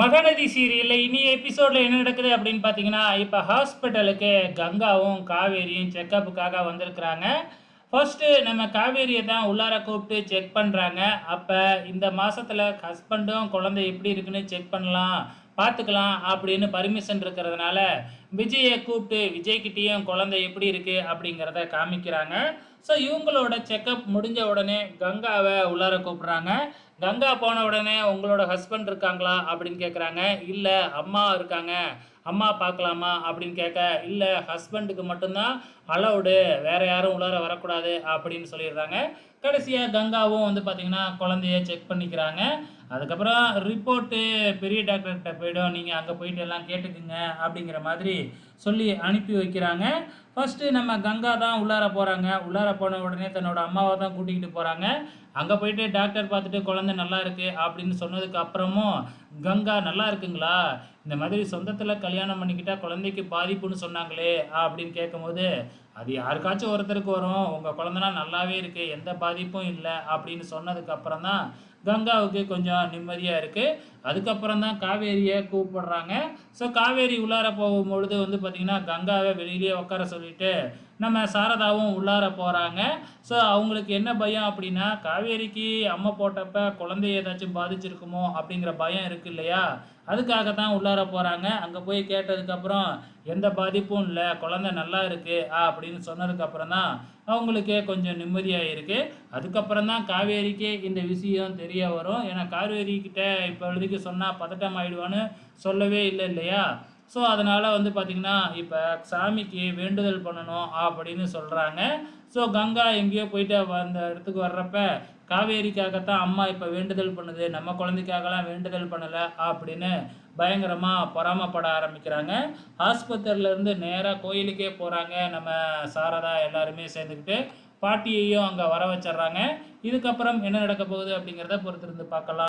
மகநதி சீரியலில் இனி எபிசோடில் என்ன நடக்குது அப்படின்னு பார்த்தீங்கன்னா இப்போ ஹாஸ்பிட்டலுக்கு கங்காவும் காவேரியும் செக்கப்புக்காக வந்திருக்கிறாங்க. ஃபர்ஸ்ட்டு நம்ம காவேரியை தான் உள்ளார கூப்பிட்டு செக் பண்ணுறாங்க அப்போ இந்த மாதத்தில் ஹஸ்பண்டும் குழந்தை எப்படி இருக்குன்னு செக் பண்ணலாம். பார்த்துக்கலாம் அப்படின்னு பர்மிஷன் இருக்கிறதுனால விஜயை கூப்பிட்டு விஜய்கிட்டேயும் குழந்தை எப்படி இருக்குது அப்படிங்கிறத காமிக்கிறாங்க. ஸோ இவங்களோட செக்கப் முடிஞ்ச உடனே கங்காவை உள்ளார கூப்பிட்றாங்க. கங்கா போன உடனே உங்களோட ஹஸ்பண்ட் இருக்காங்களா? அப்படின்னு கேட்குறாங்க இல்லை அம்மா இருக்காங்க. அம்மா பார்க்கலாமா அப்படின்னு கேட்க இல்லை ஹஸ்பண்டுக்கு மட்டும்தான் அலவுடு வேறு யாரும் உள்ளார வரக்கூடாது அப்படின்னு சொல்லிடுறாங்க. கடைசியாக கங்காவும் வந்து பார்த்திங்கன்னா குழந்தைய செக் பண்ணிக்கிறாங்க. அதுக்கப்புறம் ரிப்போர்ட்டு பெரிய டாக்டர்கிட்ட போய்டும். நீங்கள் அங்கே போயிட்டு எல்லாம் கேட்டுக்குங்க அப்படிங்கிற மாதிரி சொல்லி அனுப்பி வைக்கிறாங்க. ஃபஸ்ட்டு நம்ம கங்கா தான் உள்ளார போகிறாங்க உள்ளார போன உடனே தன்னோட அம்மாவை தான் கூட்டிக்கிட்டு போகிறாங்க அங்கே போயிட்டு டாக்டர் பார்த்துட்டு குழந்தை நல்லா இருக்குது அப்படின்னு சொன்னதுக்கு அப்புறமும் கங்கா நல்லா இருக்குங்களா? இந்த மாதிரி சொந்தத்தில் கல்யாணம் பண்ணிக்கிட்டால் குழந்தைக்கு பாதிப்புன்னு சொன்னாங்களே அப்படின்னு கேட்கும்போது அது யாருக்காச்சும் ஒருத்தருக்கு வரும். உங்கள் குழந்தைனா நல்லாவே இருக்குது எந்த பாதிப்பும் இல்லை அப்படின்னு சொன்னதுக்கப்புறம் தான் கங்காவுக்கு கொஞ்சம் நிம்மதியாக இருக்குது அதுக்கப்புறம் தான் காவேரியை கூப்பிடுறாங்க. ஸோ காவேரி உள்ளார போகும்பொழுது வந்து பார்த்திங்கன்னா கங்காவை வெளியிலேயே உட்கார சொல்லிட்டு நம்ம சாரதாவும் உள்ளார போகிறாங்க ஸோ அவங்களுக்கு என்ன பயம் அப்படின்னா காவேரிக்கு அம்மா போட்டப்ப குழந்தைய ஏதாச்சும் பாதிச்சிருக்குமோ அப்படிங்கிற பயம் இருக்கு இல்லையா? அதுக்காக தான் உள்ளார போகிறாங்க அங்கே போய் கேட்டதுக்கப்புறம் எந்த பாதிப்பும் இல்லை. குழந்தை நல்லா இருக்கு. ஆ அப்படின்னு சொன்னதுக்கப்புறம் தான் அவங்களுக்கே கொஞ்சம் நிம்மதியாக இருக்குது அதுக்கப்புறம் தான் காவேரிக்கே இந்த விஷயம் தெரிய வரும். ஏன்னா காவேரி இப்பொழுதுக்கு சொன்னால் பதட்டம் ஆயிடுவான்னு சொல்லவே இல்லை இல்லையா? ஸோ அதனால் வந்து பார்த்திங்கன்னா இப்போ சாமிக்கு வேண்டுதல் பண்ணணும் அப்படின்னு சொல்கிறாங்க ஸோ கங்கா எங்கேயோ போயிட்டு அந்த இடத்துக்கு வர்றப்ப காவேரிக்காகத்தான் அம்மா இப்போ வேண்டுதல் பண்ணுது. நம்ம குழந்தைக்காகலாம் வேண்டுதல் பண்ணலை அப்படின்னு பயங்கரமாக பொறாமப்பட ஆரம்பிக்கிறாங்க. ஆஸ்பத்திரியிலேருந்து நேராக கோயிலுக்கே போகிறாங்க நம்ம சாரதா எல்லாருமே சேர்ந்துக்கிட்டு பாட்டியையும் அங்கே வர வச்சிடுறாங்க. இதுக்கப்புறம் என்ன நடக்க போகுது அப்படிங்கிறத பொறுத்திருந்து பார்க்கலாம்.